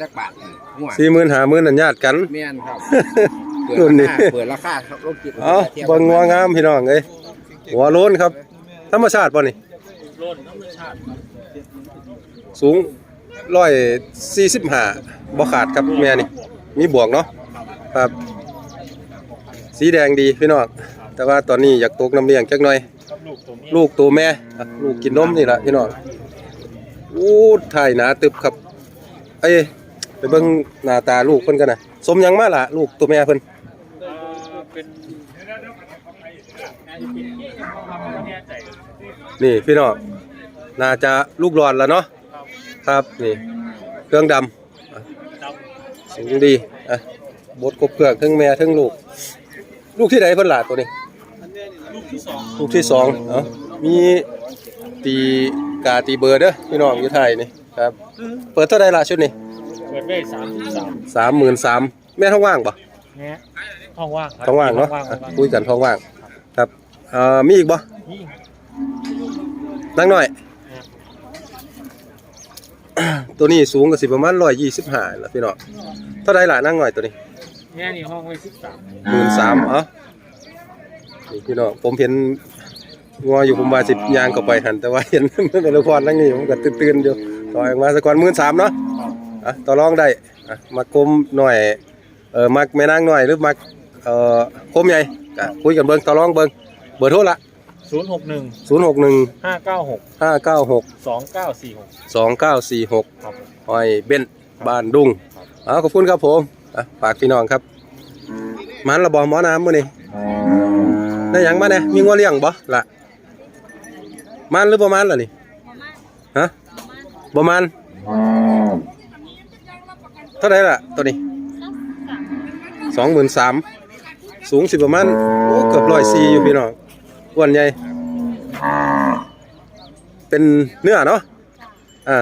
จักบาทนี่หัวสี่หมื่นห้าหมื่นนั่นญาติกัน แม่นครับรุ่นนี้เปิดราคาครับรถกินเอาเบิ่งงัวงามพี่น้องเอ้ยหัวโล้นครับ ธรรมชาติป่ะนี่โล่นธรรมชาติสูงร้อยสี่สิบห้าบ่ขาดครับแม่นี่ มีบวกเนาะครับ สีแดงดีพี่น้องแต่ว่าตอนนี้อยากตกน้ำเลี้ยงจักหน่อยกับลูกตัวนี้ลูกตัวแม่อะลูกกินนมนี่แหละพี่น้องอู้ถ่ายหนาตึบครับ เอ้ย ไปเบิ่งหน้าตาลูกเพิ่นกันนะสมหยังมาล่ะลูกตัวแม่เพิ่นเอ่อเป็นแน่ใจนี่พี่น้องน่าจะลูกหลอนแล้วเนาะครับนี่เครื่องดำอะดสูงดีอะบดกบเกลือกทั้งแม่ทั้งลูก ลูกที่ไหนเพิ่นล่ะตัวนี้ำลูกที่สองลูกที่สองเอ้ามีตีกาตีเบอร์เด้อพี่น้องอยู่ไทยนี่ครับ เปิดเท่าไหร่ล่ะชุดนี้ เปิดได้สามสิบสามสามหมื่นสามแม่ท้องว่างปะแง่ห้องว่างครับท้องว่างเนาะห้อะคุยกันท้องว่าง ครับเอ่อมีอีกบ่นี่นั่งหน่อย ตัวนี้สูงก็สิประมาณร้อยยี่สิบห้าละพี่น้องเท่าไรล่ะนั่งหน่อยตัวนี้แง่นี่ห้องไว้สิบสามหมื่นสามเอ้านี่พี่น้องผมเห็นงัวอยู่ผมมาสิบยางเข้าไปหันแต่ว่าเห็นมันเป็นละครนั่งนี่ผมก็ตื่นๆอยู่ต่อออกมาสักก่อนหมื่นสามเนาะ อะต่อรองได้อะมากลมหน่อยเออมักแม่นางหน่อยหรือมักเอ่อคมใหญ่ก็คุยกันเบิ่งต่อรองเบิ่งเบอร์โทรละศูนย์หกหนึ่งศูนย์หกหนึ่งห้าเก้าหกห้าเก้าหกสองเก้าสี่หกสองเก้าสี่หกครับหอยเบนบ้านดุงอ๋อขอบคุณครับผมอะฝากพี่น้องครับมันระบอหมอน้ำมื้อนี้ได้หยังมาเนี่ยมีงัวเลี้ยงบ่ล่ะมันหรือบ่มันล่ะนี่ฮะบ่มัน เท่าไหร่ล่ะตัวนี้สองหมื่นสามสูงสิประมาณโอ้เกือบร้อยสี่อยู่พี่น้องอ้วนใหญ่เป็นเนื้อเนาะอ่า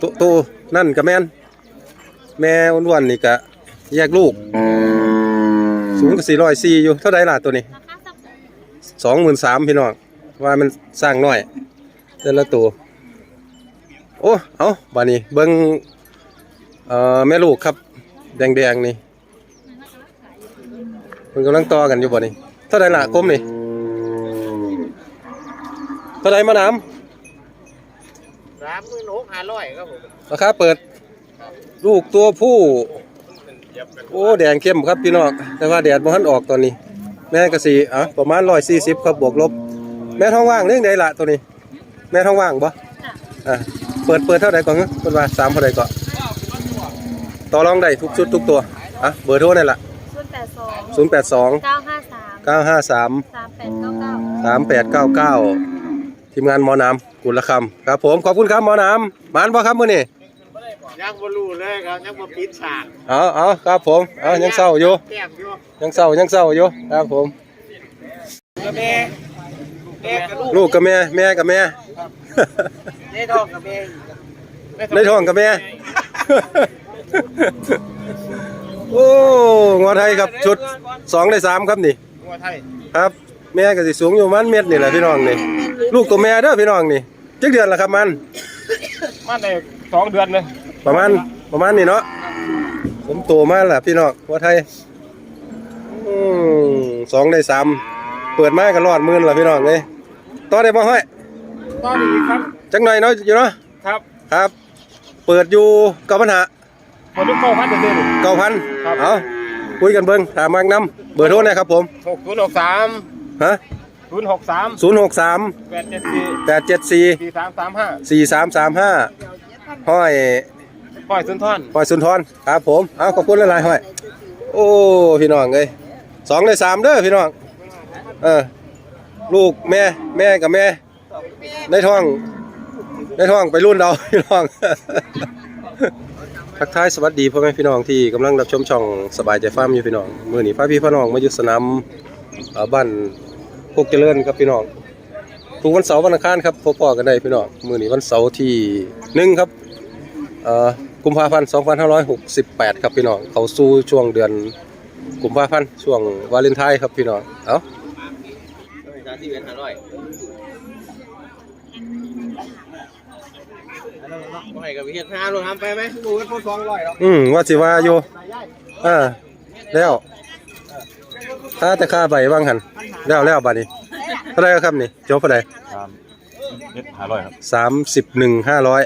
ตัวตัวนั่นกับแม่นแม่อ้วนๆนี่ก็แยกลูก สูงก็สี่ร้อยสี่อยู่เท่าไดล่ะตัวนี้สองหมื่นสามพี่น้องว่ามันสร้างน้อยแต่ละตัวโอ้เอาบานี้เบิ้ง อ่อแม่ลูกครับ แดงๆนี่มันกำลังต่อกันอยู่บ่นี่เท่าไดล่ะคมนี่เท่าไดมาน้ำสามหมื่นหกห้าร้อยครับผมราคาเปิด ลูกตัวผู้ โอ้แดงเข้มครับพี่น้องแต่ว่าแดดบ่ทันออกตอนนี้ แม่กะสีอะประมาณ140ครับบวกลบ แม่ท้องว่างเรื่องใดล่ะตัวนี้ แม่ท้องว่างบ่อะเปิดเปิดเท่าใดก่อนเพิ่นว่า3เท่าใดก่อน ต่อรองได้ทุกชุดทุกตัวอะเบอร์โทรนั่นล่ะศูนย์แปดสอง082 เก้าห้าสาม953 สามแปดเก้าเก้า 3899 ทีมงานหมอน้ำกุลคำครับผมขอบคุณครับหมอน้ำมานบ่ครับมื้อนี้ยังบ่รู้เลยครับยังบ่ปิดฉากเอาเอาครับผมเอายังเศร้าอยู่แก้มอยู่ยังเศร้ายังเศร้าอยู่ครับผม กระแม่แม่กับลูกลูกกับแม่แม่กับแม่ ในท้องกับแม่ในท้องกับแม่ โอ้งอไทยครับชุดสองในสามครับนี่หัวไทยครับ แม่ก็สิสูงอยู่ประมันเม็ดนี่แหละพี่น้องนี่ลูกตัวแม่เด้อพี่น้องนี่จักเดือนละครับมันมาได้สองเดือนเลยประมาณประมาณนี้เนาะผมโตมาแล้วพี่น้องงอไทยอืมสองในสามเปิดมาก็รอดหมื่นละพี่น้องเลยต่อได้บ่ห้อยตอนนี้ครับจักหน่อยเนาะอยู่เนาะครับครับ เปิดอยู่เก้าพันหา พอทุกเก้าพันเดือนเก้าพันครับเอาคุยกันเบิ้งถามมากน้ำเบอร์โทรนะครับผมหกศูนย์หกสามฮะศูนย์หกสามศูนย์หกสามแปดเจ็ดสี่แปดเจ็ดสี่สี่สามสามห้าสี่สามสามห้าห้อยปล่อยสุนทรห้อยสุนทรครับผมเอาขอบคุณหลายๆห้อยโอ้พี่น้องเลยสองในสามเด้อพี่น้องเออลูกแม่แม่กับแม่ในท้องในท้องไปรุ่นเราพี่น้อง ทักทายสวัสดีพ่อแม่พี่น้องที่กำลังรับชมช่องสบายใจฟาร์มอยู่พี่น้องมื้อนี้พาพี่พ่อน้องมาอยู่สนามเอ่อบ้านโคกเจริญครับพี่น้องทุกวันเสาร์วันอังคารครับพบปอกันได้พี่น้องมื้อนี้วันเสาร์ที่หนึ่งครับเอ่อกุมภาพันธ์2568 ครับพี่น้องเขาสู่ช่วงเดือนกุมภาพันธ์ช่วงวาเลนไทน์ครับพี่น้องเอ้าการที่เว้นห้าร้อย ไม่กับเฮ็ดหาโลทำไปไหมดูกันพอสองร้อยหรอกอืมว่าสิว่าอยู่อ่าแล้วค่าแต่ค่าใบว่างหันแล้วแล้วบัดนี้เท่าไหรครับนี่จบเท่าไหรเฮ็ดหาร้อยครับสามสิบหนึ่งห้าร้อย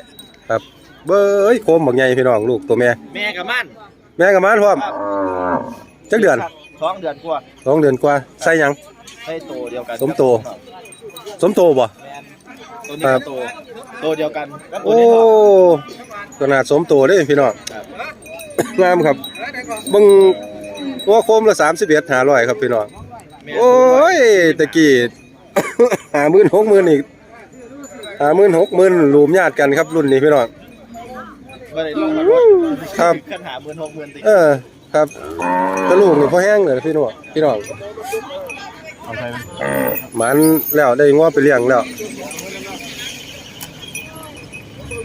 ครับ เบ้ยโคมบักใหญ่พี่น้องลูกตัวแม่ แม่กับมันแม่กับม้านพร้อมจักเดือนสองเดือนกว่าสองเดือนกว่าใส่หยังให้โตเดียวกันสมโต สมโตบ่ ตัวนี้ก็โตโตเดียวกันก็ตัวโอ้นี้ก็ขนาดสมโตเด้พี่น้องงามครับเบิ่งว่าโคมละสามสิบเอ็ดหาร้อยครับพี่น้องแม่โอ้ยตะกี้ หาหมื่นหกหมื่นอีกหาหมื่นหกหมื่นรวมญาติกันครับรุ่นนี้พี่น้อง ก็ได้ลงมาด้วยครับ ขันหาหมื่นหกหมื่นติเออครับตะลูกนี่พอแห้งเลยพี่น้องพี่น้องเอาใช่ไหมหมันแล้วได้ง้อไปเลี้ยงแล้ว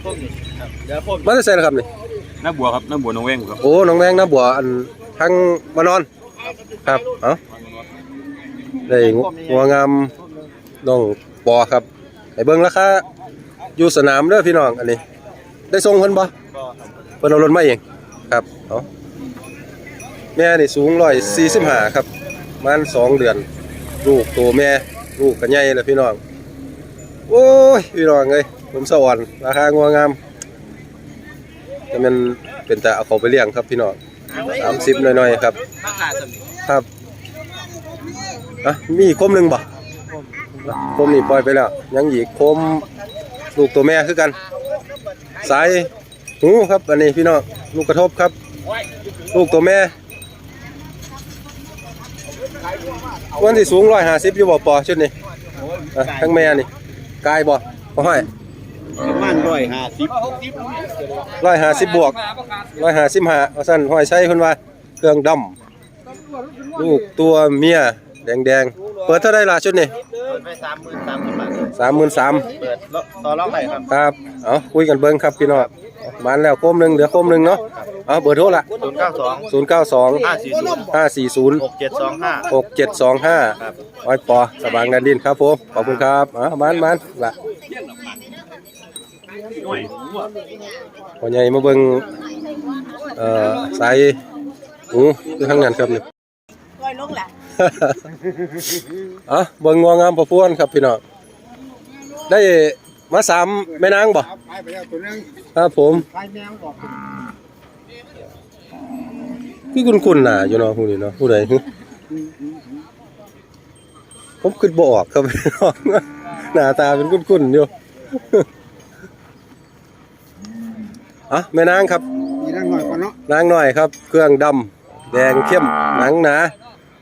พวกนี้ครับเดี๋ยวพวกมาได้ใส่แล้วครับนี่น้าบัวครับน้าบัวน้องเว้งครับโอ้น้องแมงน้าบัวอันทั้งมานอน ครับเอ้าได้งัวงามน้องปอครับไอ้เบิ่งราคาอยู่สนามเด้อพี่น้องอันนี้ ได้ส่งเพิ่นบ่ก็เพิ่นเอารถมาเองครับเอาแม่นี่สูง145ครับประมันสองเดือน ลูกตัวแม่ ลูกก็ใหญ่แล้วพี่น้อง โอ้ย พี่น้องเอ้ย ผมสวรรค์ราคางัวงามแต่มันเป็นแต่เอาเขาไปเลี้ยงครับพี่น้อง30หน่อยๆครับคามิครับอะมีคมหนึ่งบ่คมนี่ปล่อยไปแล้ว ยังอีกคมลูกตัวแม่คือกัน สายหูครับ อันนี้พี่น้องลูกกระทบครับ ลูกตัวแม่วันที่สูงร้อยห้าสิบอยู่บ่ปอชุดนี้ทั้งแม่นี่กายบ่บ่ให้ ประมาณร้อยห้าสิบร้อยห้าสิบบวกร้อยห้าสิบห้าเอาสั้นห้อยใช้เพิ่นว่าเครื่องดำลูกตัวเมียแดงๆเปิดเท่าไดล่ะชุดนี้เปิดไปสามหมื่นสามพันบาทสามหมื่นสามเปิดต่อรองไหนครับครับเอาคุยกันเบิ้งครับพี่น้องมานแล้วโคมหนึ่งเหลือโคมหนึ่งเนาะเอาเบอร์โทรละศูนย์เก้าสองศูนย์เก้าสองห้าสี่ศูนย์ห้าสี่ศูนย์หกเจ็ดสองห้าหกเจ็ดสองห้าครับอ้อยปอสว่างแดนดินครับผมขอบคุณครับอะมานมานละ พ่อใหญ่มาเบิ้งเอ่อสายหูคือข้างนั้นครับนี่ลอยลงแหละอะเบิ่งงัวงามพอพวนครับพี่น้องได้มาสามแม่นางบ่ไปไปแล้วตัวนึงครับผมไปแมวบอกคือคุณคุณน่ะอยู่เนาะผู้นี้เนาะผู้ใดหึผมคิดบ่ออกครับพี่น้องหน้าตาเป็นคุณคุณอยู่ อะแม่นางครับมีนั่งหน่อยก่อนเนาะนางน้อยครับ เครื่องดำแดงเข้มหนังหนา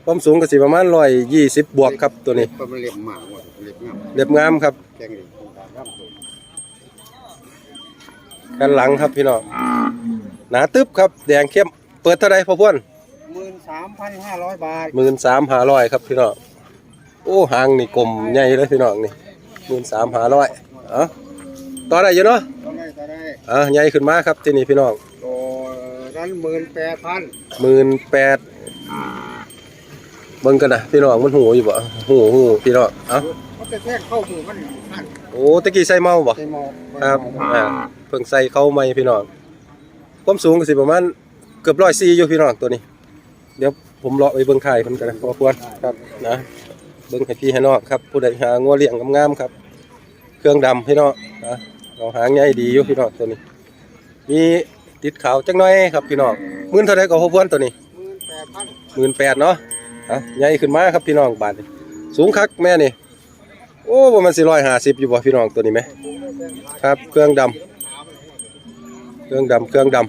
ความสูงก็สิประมาณ120บวกครับตัวนี้ตัวมันเล็บหมากว่ะเล็บงามเรียบงามครับแกงเหล็กตรงกลางร่ำตัวกันหลังครับพี่น้องหนาตึ๊บครับ แดงเข้มเปิดเท่าไรพ่อพวนหมื่นสามพันห้าร้อยบาทหมื่นสามหาร้อยครับพี่น้องโอ้หางนี่กลมใหญ่เลยพี่น้องนี่หมื่นสามหาร้อยเอ๋อต่อได้อยู่เนาะก็ได้ก็ได้ อะใหญ่ขึ้นมาครับที่นี่พี่น้องตัวนั้นหมื่นแปดพันหมื่นแปดเบิ่งกันนะพี่น้องมันหูอยู่บ่หูหูพี่น้องเอ้าเขาจะแทรกเข้ามือมันพันโอ้ตะกี้ใส่เมาบ่ใส่หมอกครับอ่าเพิ่งใส่เข้าใหม่พี่น้องความสูงก็สิประมาณเกือบร้อยสี่อยู่พี่น้องตัวนี้ เดี๋ยวผมเลาะไปเบิ่งไข่เพิ่นกันนะพอควรครับนะเบิ่งให้พี่ให้น้องครับ ผู้ใดหางัวเลี้ยงงามๆครับ เครื่องดำพี่น้องนะ เราหางใหญ่ดีอยู่พี่น้องตัวนี้ มีติดขาวจังน้อยครับพี่น้องหมื่นเท่าไรก็พอพวนตัวนี้หมื่นแปดพันมื่นแปดเนาะอะใหญ่ขึ้นมาครับพี่น้องบาทนี่สูงคักแม่นี่โอ้ประมาณสี่ร้อยห้าสิบอยู่บ่พี่น้องตัวนี้ไหมครับเครื่องดำเครื่องดำเครื่องดำ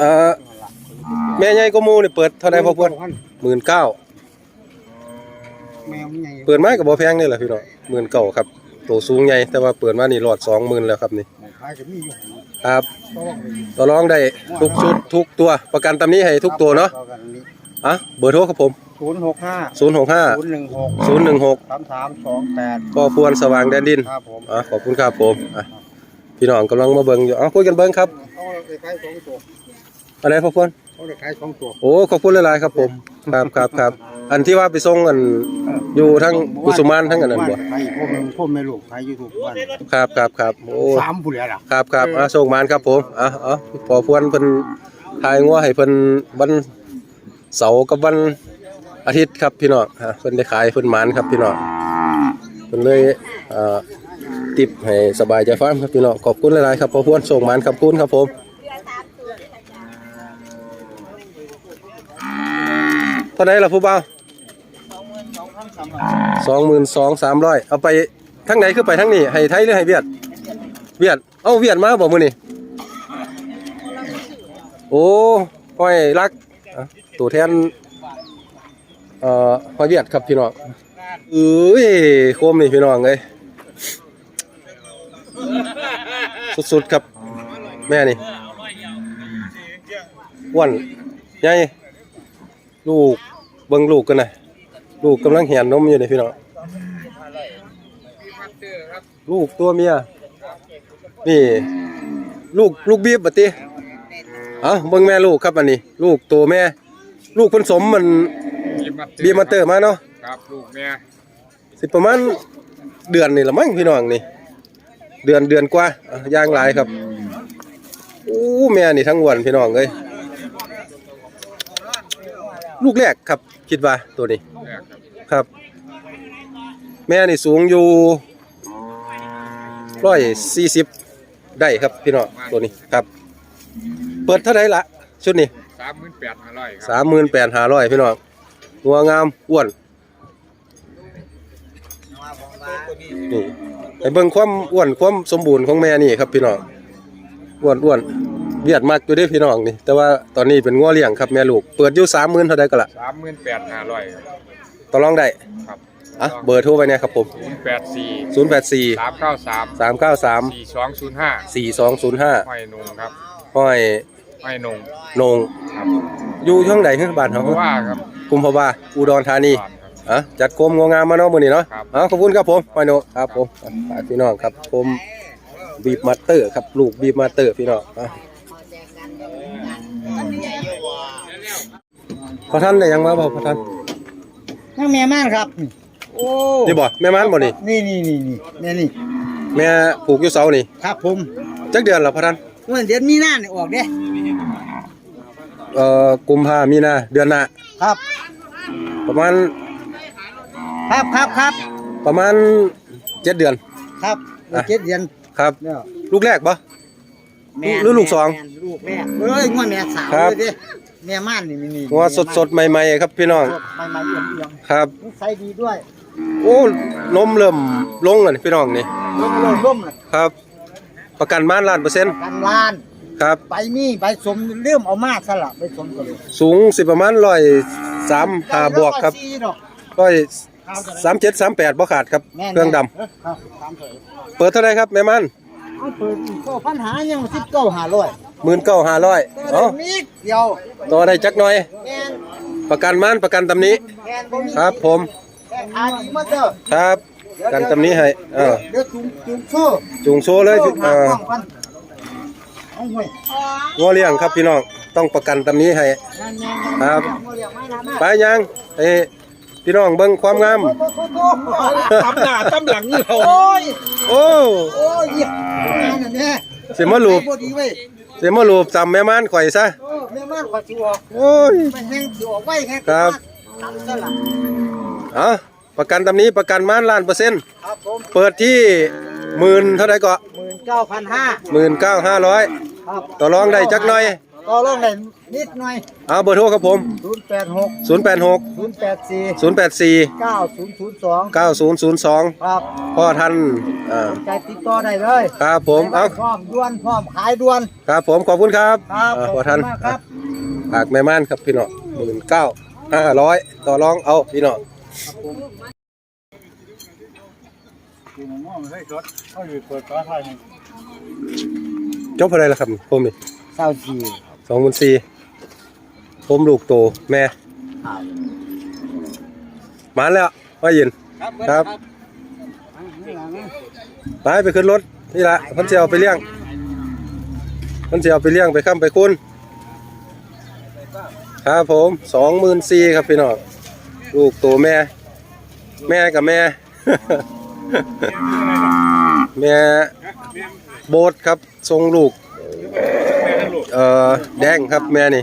อ่าแม่ใหญ่ก็มูนี่เปิดเท่าไรพอพวนหมื่นเก้า แมวมันใหญ่เปิดไม้กับบ่แพงนี่แหละพี่น้องหมื่นเก้าครับตัวสูงใหญ่แต่ว่าเปิดมานี่หลอดสองหมื่นแล้วครับนี่ขายจะมีอยู่ครับก็ลองเลยต่อรองได้ทุกชุดทุกตัวประกันตำนี้ให้ทุกตัวเนาะต่อกันนี้อะเบอร์โทรครับผมศูนย์หกห้า0 6 5ศูนย์หนึ่งหก0 1 6สามสามสองแปดก็พวนสว่างแดนดินครับผมอะขอบคุณครับผมอะพี่น้องกำลังมาเบิ่งอยู่อะคุยกันเบิ่งครับเอาไปขายสองตัวอะไรพ่อพวน เขาได้ขายสองตัว โอ้ขอบคุณหลายๆครับ ผมครับครับครับอันที่ว่าไปส่งอันอยู่ทั้งกุสุมานทั้งอันนั้นบ่ขายพ่อแม่พ่อแม่ลูกขายยูทูบบ้านครับครับครับโอ้สามผู้เหลือล่ะครับครับอะส่งมานครับผมอะเอ๋อพอพวนเพิ่นทายงัวให้เพิ่นวันเสาร์กับวันอาทิตย์ครับพี่น้องฮะเพิ่นได้ขายเพิ่นหมานครับพี่น้องเพิ่นเลยเอ่อติปให้สบายใจฟังครับพี่น้องขอบคุณหลายๆครับพอพวนส่งหมานครับคุณครับผม เท่าไหร่ล่ะผู้บ่าวสองหมื่นสองสามร้อยเอาไปทั้งไหนคือไปทั้งนี้ให้ไทยหรือให้เวียด เวียด เอ้าเวียดมาบอกมือนี่โอ้ห้อยรักตัวแทนเอ่อห้อยเวียดครับพี่น้องเอ้ยโคมนี่พี่น้องเลยสุดๆครับแม่นี่อ้วนใหญ่ ลูกเบิ่งลูกกันนะลูกกำลังเหียนนมอยู่นี่พี่น้องลูกตัวเมียนี่ ลูกลูกบีบบัดติเอ้าเบิ่งแม่ลูกครับอันนี้ ลูกตัวแม่ ลูกผสมมันบีบมาเตอร์มาเนาะครับลูกแม่สิประมาณเดือนนี่ละมั้งพี่น้องนี่ เดือนเดือนกว่าอะย่างหลายครับอู้แม่นี่ทั้งวันพี่น้องเอ้ย ลูกแรกครับ คิดว่าตัวนี้แรกครับครับ แม่นี่สูงอยู่ร้อยสี่สิบได้ครับพี่น้องตัวนี้ครับ เปิดเท่าไหร่ละชุดนี้สามหมื่นแปดห้าร้อยครับสามหมื่นแปดห้าร้อยพี่น้องงัวงามอ้วนนี่ให้เบิ่งความอ้วนความสมบูรณ์ของแม่นี่ครับพี่น้องอ้วนอ้วน เวียดมากอยู่เด้พี่น้องนี่แต่ว่าตอนนี้เป็นงัวเลี้ยงครับแม่ลูกเปิดอยู่สามหมื่นเท่าใดก็ละสามหมื่นแปดห้าร้อยครับต่อรองได้ครับอะเบอร์โทรไปเนี่ยครับผมศูนย์แปดสี่ศูนย์แปดสี่สามเก้าสามสามเก้าสามสี่สองศูนย์ห้าสี่สองศูนย์ห้าห้อยนงครับห้อยห้อยนงนงครับอยู่ช่องไหนขึ้นบ้านเขาเพราะว่าครับกุมภาวาอุดรธานีก่อนครับอะจัดโคมงงามมาเนาะมื้อนี้เนาะครับอะขอบคุณครับผมไปโนครับผมอะฝากพี่น้องครับผมบีบมาสเตอร์ครับลูกบีบมาสเตอร์พี่น้องอะ พอท่านได้ยังมาบ่พอท่านนั่งแม่ม่านครับ โอ้นี่บ่แม่ม้านบ่นี่นี่นี่นี่นี่แม่นี่แม่ผูกอยู่เสานี่ครับผมจักเดือนแล้วพอท่านเมื่อเดือนมีนาเนี่ยออกเด้เอ่อกุมภามีนาเดือนหน้าครับ ประมาณครับครับครับประมาณเจ็ดเดือนครับอะเจ็ดเดือนครับแล้วลูกแรกบ่ แม่หรือลูกสอง แม่ลูกแม่เอ้ยงวดแม่สาวครับ เลยดิแม่ม่านนี่นี่นี่งัวสดๆใหม่ๆครับพี่น้องสดใหม่ๆเอี่ยมเอี่ยมครับ นิสัยดีด้วยโอ้นมเริ่มลงแล้วนี่พี่น้องนี่ร่มร่มร่มเลยครับ ประกันบ้านล้านเปอร์เซ็นต์กันลานครับไปนี่ไปสมเริ่มเอามาสละไปสมกันเลยสูงสิประมาณร้อยสามหาบวกครับสี่ดอกร้อยสามเจ็ดสามแปดบ่ขาดครับ แม่นเครื่องดครับสามเถอะำเปิดเท่าไรครับแม่มัน เอาเปิดอีกก็พันหายังสิบเก้าหาร้อยหมื่นเก้าห้าร้อยตัวเอ้านิดเดียวต่อได้จักหน่อย แม่นประกันมันประกันตำนี้ แม่นบ่มีครับผมแม่นอาดีมาเด้อครับประกันตำนี้ให้เออเดี๋ยวจุงจุงโซ่จูงโซ่เลยโซ่เอหาอข้องกันเอาห่วยงัวเลี้ยงครับพี่น้อง ต้องประกันตำนี้ให้ แม่นๆๆครับ เอาเรียกไม้ละมา ไปยังเอ้ พี่น้องเบิ่งความงามโอ้โหโอ้โหตำหน้าตำหลังนี่เราโอ้ยโอ้โอ้ยเหี้ยแม่นน่ะแม่เสียมาลูบบ่ดีเว้ยเสียมาลูบจำแม่มันข่อยซะ โอ้แม่ม่านขอสิออกโอ้ยไปแห้งสิออกไว้แห้งครับทำซะละเอาประกันตำนี้ประกันม้านล้านเปอร์เซ็นต์ครับผมเปิดที่หมื่นเท่าไรก็หมื่นเก้าพันห้าหมื่นเก้าห้าร้อยครับต่อรองได้จักหน่อย ต่อรองได้นิดหน่อย เอาเบอร์โทรครับผมศูนย์แปดหก0 8 6ศูนย์แปดสี่0 8 4เก้าศูนย์ศูนย์สอง9 0 0 2 ครับพ่อท่านอ่าใจติดต่อได้เลยครับผม เอาพร้อมด่วนพร้อมขายด่วน ครับผมขอบคุณครับครับอ่าขอบพ่อคุท่านณมากครับ ฝากแม่ม่านครับพี่น้องหมื่นเก้าห้าร้อยต่อรองเอาพี่น้องจบอะไรล่ะครับผมนี่ เศร้าจี สองหมื่นสี่ผมลูกโตแม่มาแล้วว่ายินครับไปไปขึ้นรถนี่ละเพันเสียวไปเลี้ยงเพันเสียวไปเลี้ยงไปค้ำไปคุณครับผมสองหมื่นสี่ครับพี่น้องลูกตัวแม่ แม่กับแม่ แม่โบดครับทรงลูก เอ่อแดงครับแม่นี่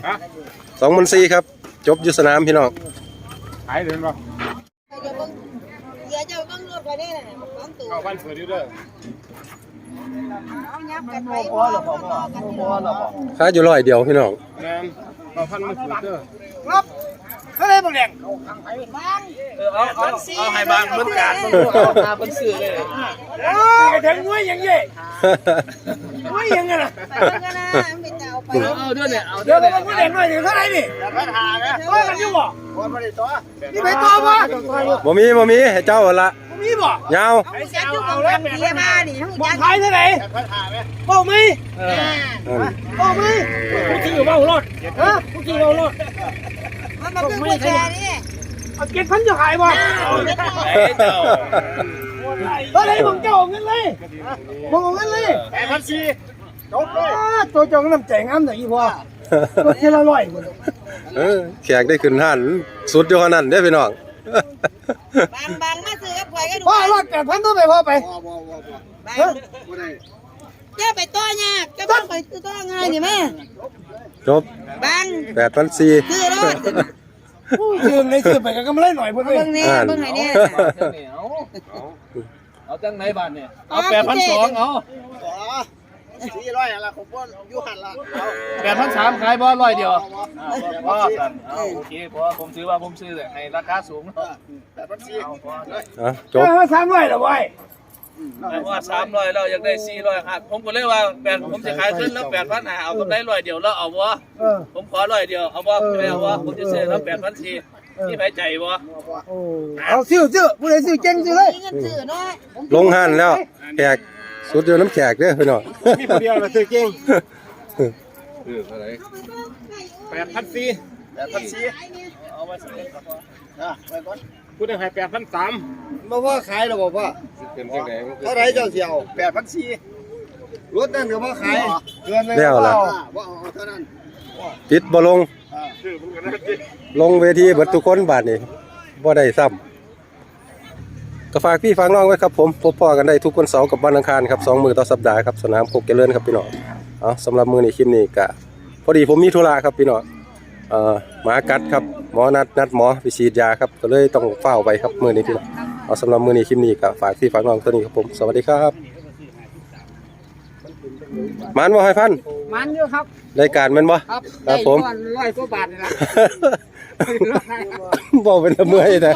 สองหมื่นสี่ครับ จบอยุสนามพี่น้องขายเดือนป่ะเดี๋ยวจะบังรถไปได้เลยบังตัวเก้าพันเปิดอยู่เด้อเอายับกันไปพอหรอพอพอพอหรอพอค่าอยู่ร้อยเดียวพี่น้องแม่นเก้าพันมันเปิดเด้อครับเขาเลยบอกแดงบังเอาเอาเอาให้บางเหมือนกันหาเป็นสื่อเลยโอ้ยถึงงวยยังเย่งวยยังไงล่ะไป เบิ่งกันนะไม่จะเอาเอาเดือนเนี่ยเอาเดือนเนี่ยงวยแดงหน่อยเท่าไหร่นี่ปัญหานะว่ากันอยู่บ่คนไม่ได้ตัวนี่ไปต่อบ่บ่มีบ่มีให้เจ้าเอาละมีบ่ยาวเอาจักอยู่กับรักเมียมานี่เฮาบ่จักขายเท่าไหร่ปัญหาไหมบ่มีอืมบ่มีผู้ที่อยู่บ่รถฮะผู้ที่บ่รถมันมาคือผู้แชร์นี่เอาเก็บพันจะขายบ่เท่าไหร่ผมเจ้าเงินเลยบ่เงินเลยแปดพันสี่ จบเลยตัวจองน้ำใจงามแต่อีพ่อตัวเท่าละร้อยคนเออแขกได้ขึ้นห้านสุดอยู่ขนาดนั้นเด้อพี่น้อง บางบางมาซื้อกับข่อยก็ดูพ่อรถแปดพันต้องไปพ่อไปพอพอพอพอบางไม่ได้เจ้าไปตัวยากก็ต้องไปซื้อตัวง่ายนี่แม่จบบางแปดพันสี่ซื้อรถซื้อในซื้อไปก็กำไรหน่อยพุ่นเลยเบิ่งนี่เบิ่งให้เนี่ยเอาจังไหนบ้านเนี่ยเอาแปดพันสองเอาอ๋อ สี่ร้อยอะไรผมว่าอยู่หันละเอาแปดพันสามขายบ่ร้อยเดียวพอสันโอเคเพราะผมซื้อว่าผมซื้อในราคาสูงแปดพันสี่อะจบสามร้อยละไว้ว่าสามร้อยเราอยากได้สี่ร้อยครับผมก็เลยว่าแปดผมจะขายขึ้นแล้วแปดพันหาเอากำไรร้อยเดียวแล้วเอาบ่ผมขอร้อยเดียวเอาบ่ไม่เอาบ่ผมจะซื้อแล้วแปดพันสี่ที่ไปใจบ่เอาซื้อซื้อผู้ใดซื้อเก่งซื้อเลยมีเงินซื้อเนาะลงห้านแล้วแขก สุดอยู่น้ำแขกเด้อพี่น้องมีคนเดียวมาซื้อเก่งแปดพันสี่แปดพันสี่เอามาซื้ออะไปก่อนกูได้ให้แปดพันสามมาว่าขายหรอบอกว่าเป็นจังไดเท่าไรเจ้าเสียวแปดพันสี่รถนั่นก็มาขายเกินไปแล้วล่ะว่าเอาเท่านั้นปิดบ่ลงชื่อมึงกันนะจิลงเวทีเบิดทุกคนบาดนี้บ่ได้ซ้ำ ก็ฝากพี่ฟังน้องไว้ครับผมพบพ่อกันได้ทุกวันเสาร์กับวันอังคารครับสองมือต่อสัปดาห์ครับสนามโคกเจริญครับพี่น้องเอาสำหรับมือนี้คลิปนี้ก็พอดีผมมีธุระครับพี่น้องเอ่อหมากัดครับหมอนัดนัดหมอไปฉีดยาครับก็เลยต้องเฝ้าไปครับมือนี้พี่น้องเอาสำหรับมือนี้คลิปนี้ก็ฝากพี่ฝากน้องตัวนี้ครับผมสวัสดีครับมันบ่ให้พันมันอยู่ครับรายการแมันบ่ครับครับผมร้อยกว่าบาทนี่ละ บอกเป็นละเมื่อยนะ